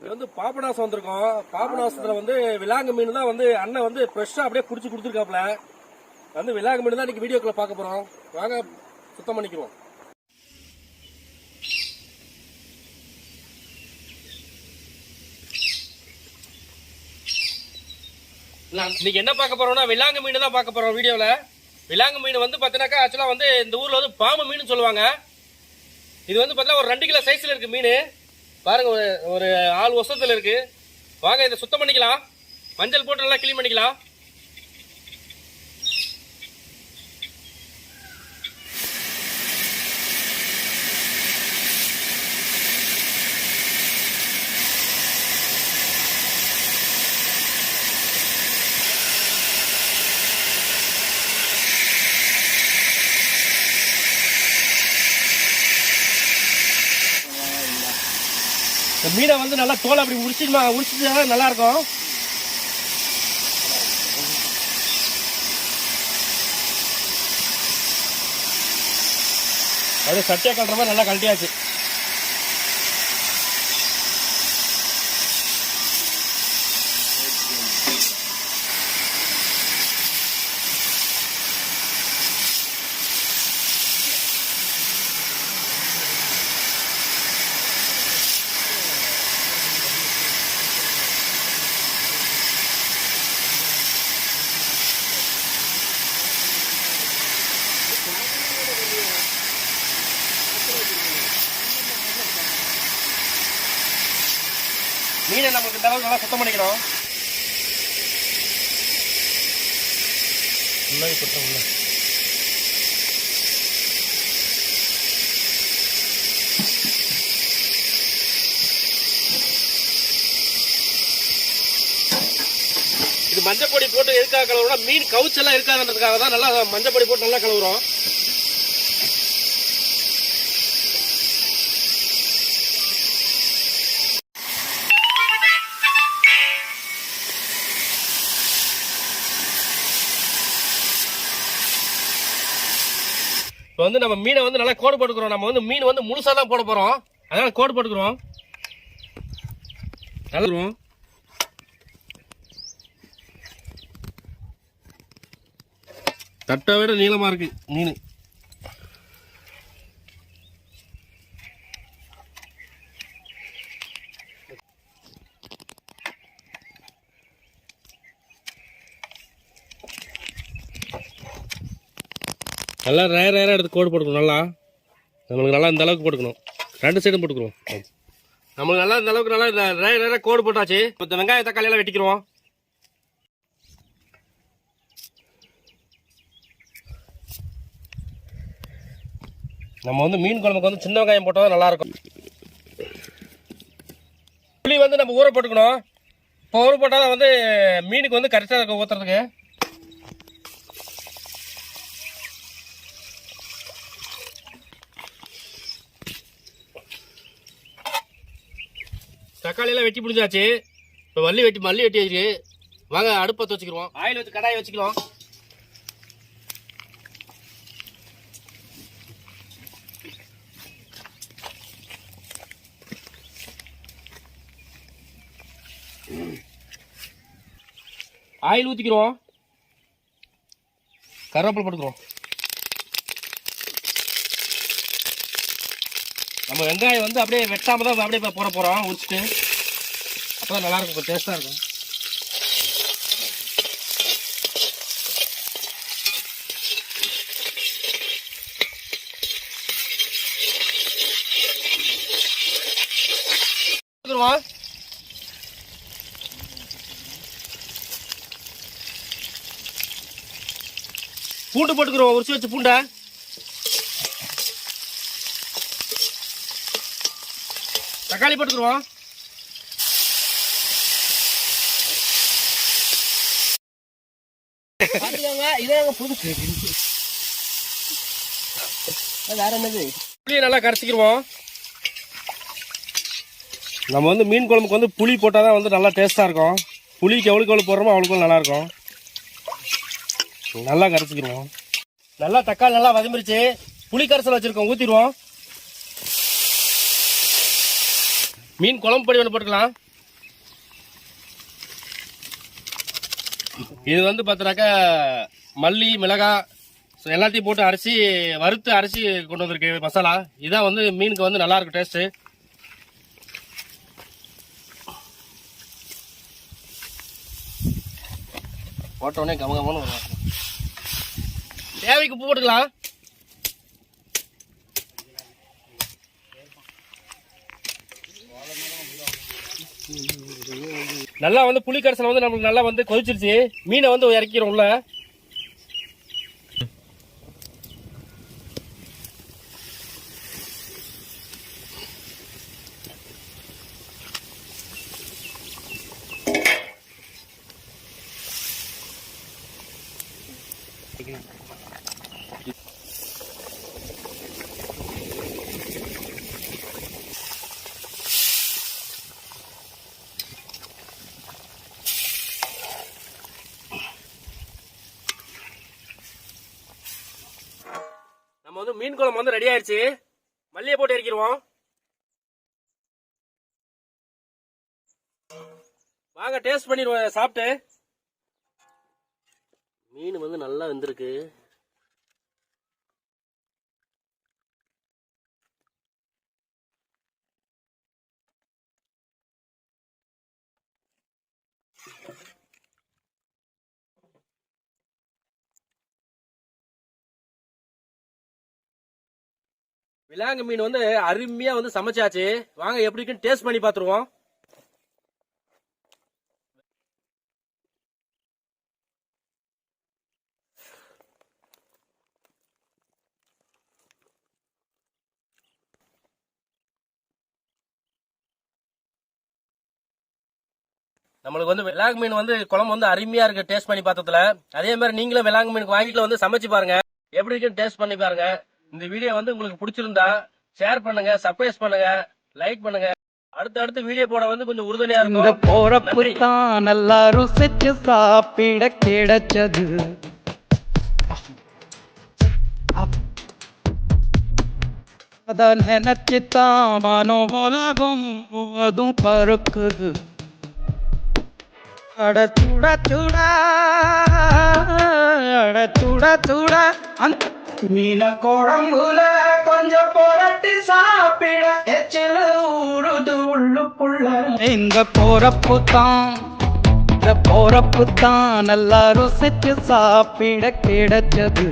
வந்து பாபநாசம் வந்திருக்கோம். பாபநாசத்துல வந்து விலாங்கு மீன் தான் வந்து அண்ணன் வந்து ஃப்ரெஷ்ஷா அப்படியே புடிச்சு கொடுத்துருக்காப்ல வந்து விலாங்கு மீன் தான் இன்னைக்கு வீடியோக்குள்ள பார்க்க போறோம். வாங்க சுத்தம் பண்ணிக்கிறோம் இன்னைக்கு என்ன பார்க்க போறோம்னா விலாங்கு மீன் தான் பார்க்க போறோம் வீடியோல. விலாங்கு மீன் வந்து பாத்தீங்கன்னாக்கா ஆக்சுவலா வந்து இந்த ஊர்ல வந்து பாம்பு மீன் சொல்லுவாங்க. இது வந்து பாத்தீங்கன்னா ஒரு ரெண்டு கிலோ சைஸ்ல இருக்கு மீன். பாருங்க ஒரு ஒரு ஆள் வருஷத்துல இருக்கு. வாங்க இதை சுத்தம் பண்ணிக்கலாம். மஞ்சள் போட்டு நல்லா க்ளீன் பண்ணிக்கலாம். மீனை வந்து நல்லா தோலை அப்படி உரிச்சிட்டு உரிச்சிட்டு நல்லா இருக்கும் அப்படியே சட்டியா கட்டுற மாதிரி நல்லா கழட்டியாச்சு. மீனை நமக்கு இந்த அளவுக்கு நல்லா சுத்தம் பண்ணிக்கிறோம். உள்ளே சுத்தம் உள்ள. இது மஞ்சப்பொடி போட்டு எதுக்காக கழுவுறோம்னா மீன் கவுச்செல்லாம் இருக்காதுன்றதுக்காக தான் நல்லா மஞ்சப்பொடி போட்டு நல்லா கழுவுறோம். இப்போ வந்து நம்ம மீனை வந்து நல்லா கோடு போட்டுக்கிறோம். நம்ம வந்து மீன் வந்து முழுசாக தான் போட போகிறோம் அதனால் கோடு போட்டுக்கிறோம். நல்லா தட்டை விட நீளமாக இருக்கு மீன். நல்லா ரேர் ரேராக எடுத்து கோடு போட்டுக்கணும் நல்லா. நம்மளுக்கு நல்லா இந்த அளவுக்கு போட்டுக்கணும். ரெண்டு சைடும் போட்டுக்கிறோம் நம்மளுக்கு நல்லா இந்த அளவுக்கு நல்லா இந்த ரேர் ரேராக கோடு போட்டாச்சு. இப்போ வெங்காய தக்காளியெல்லாம் வெட்டிக்கிறோம் நம்ம வந்து மீன் குழம்புக்கு வந்து சின்ன வெங்காயம் போட்டால் நல்லாயிருக்கும் புளி வந்து நம்ம ஊற போட்டுக்கணும். இப்போ ஊற போட்டால் வந்து மீனுக்கு வந்து கரெக்டாக இருக்கும் ஊற்றுறதுக்கு தக்காளியெல்லாம் வெட்டி முடிஞ்சாச்சு இப்போ மல்லி வெட்டி மல்லி வெட்டி வச்சிருக்கு வாங்க அடுப்பத்தை வச்சுக்கிறோம் ஆயில் வச்சு கடாயை வச்சுக்கலாம் ஆயில் ஊற்றிக்கிறோம் கருவேப்பில் போட்டுக்கிறோம் நம்ம வெங்காயம் வந்து அப்படியே வெட்டாம தான் அப்படியே போட போகிறோம் உரிச்சிட்டு. அப்போ தான் நல்லாயிருக்கும் கொஞ்சம் டேஸ்ட்டாக இருக்கும். பூண்டு போட்டுக்கிறோம் உரிச்சு வச்சு பூண்டை. தக்காளி போட்டுக்கிறோம் வேற என்னது? புளியை நல்லா கரைச்சிக்கிருவோம். நம்ம வந்து மீன் குழம்புக்கு வந்து புளி போட்டால் தான் வந்து நல்லா டேஸ்ட்டாக இருக்கும். புளிக்கு எவ்வளோக்கு எவ்வளோ போடுறோமோ அவ்வளோக்கு நல்லா இருக்கும். நல்லா கரைச்சிக்கிருவோம். நல்லா தக்காளி நல்லா வதமிருச்சு புளி கரைசல் வச்சுருக்கோம். ஊற்றிடுவோம் மீன் குழம்பு பொடி ஒன்று போட்டுக்கலாம். இது வந்து பார்த்தாக்கா மல்லி மிளகாய் எல்லாத்தையும் போட்டு அரிசி வறுத்து அரிசி கொண்டு வந்திருக்கு மசாலா. இதான் வந்து மீனுக்கு வந்து நல்லாயிருக்கும் டேஸ்ட்டு போட்டோடனே கமகமான தேவைக்கு பூ போட்டுக்கலாம். நல்லா வந்து புளி கரைசல் வந்து நம்மளுக்கு நல்லா வந்து கொதிச்சிருச்சு. மீனை வந்து இறக்கிறோம் உள்ள நம்ம வந்து மீன் குழம்பு வந்து ரெடி ஆயிடுச்சு மல்லியை போட்டு இறக்கிடுவோம். வாங்க டேஸ்ட் பண்ணிடுவோம் சாப்பிட்டு. மீன் வந்து நல்லா வெந்திருக்கு. விலாங்கு மீன் வந்து அருமையா வந்து சமைச்சாச்சு. வாங்க எப்படி இருக்குன்னு டேஸ்ட் பண்ணி பாத்துருவோம் நம்மளுக்கு வந்து விலாங்கு மீன் வந்து குழம்பு வந்து அருமையா இருக்கு டேஸ்ட் பண்ணி பார்த்ததுல. அதே மாதிரி நீங்களும் விலாங்கு மீனுக்கு வாங்கிட்டு வந்து சமைச்சு பாருங்க. எப்படி இருக்குன்னு டேஸ்ட் பண்ணி பாருங்க. இந்த வீடியோ வந்து உங்களுக்கு பிடிச்சிருந்தா ஷேர் பண்ணுங்க சர்ப்ரைஸ் பண்ணுங்க லைக் பண்ணுங்க. அடுத்த அடுத்த வீடியோ போட வந்து கொஞ்சம் உறுதுணையா இருக்கும். போறப்பு தான் நல்லா ருசிச்சு சாப்பிட கிடைச்சது. அத நினைச்சுதான் மனோ உலகம் முழுவதும் பறக்குது. அட சுட சுட அட சுட சுட. அந்த மீன குழம்புல கொஞ்சம் புரட்டி சாப்பிட. எச்சில் ஊடுது உள்ளுக்குள்ள. இந்த போறப்பு தான் இந்த போறப்பு தான் நல்லா ருசிச்சு சாப்பிட கிடைச்சது.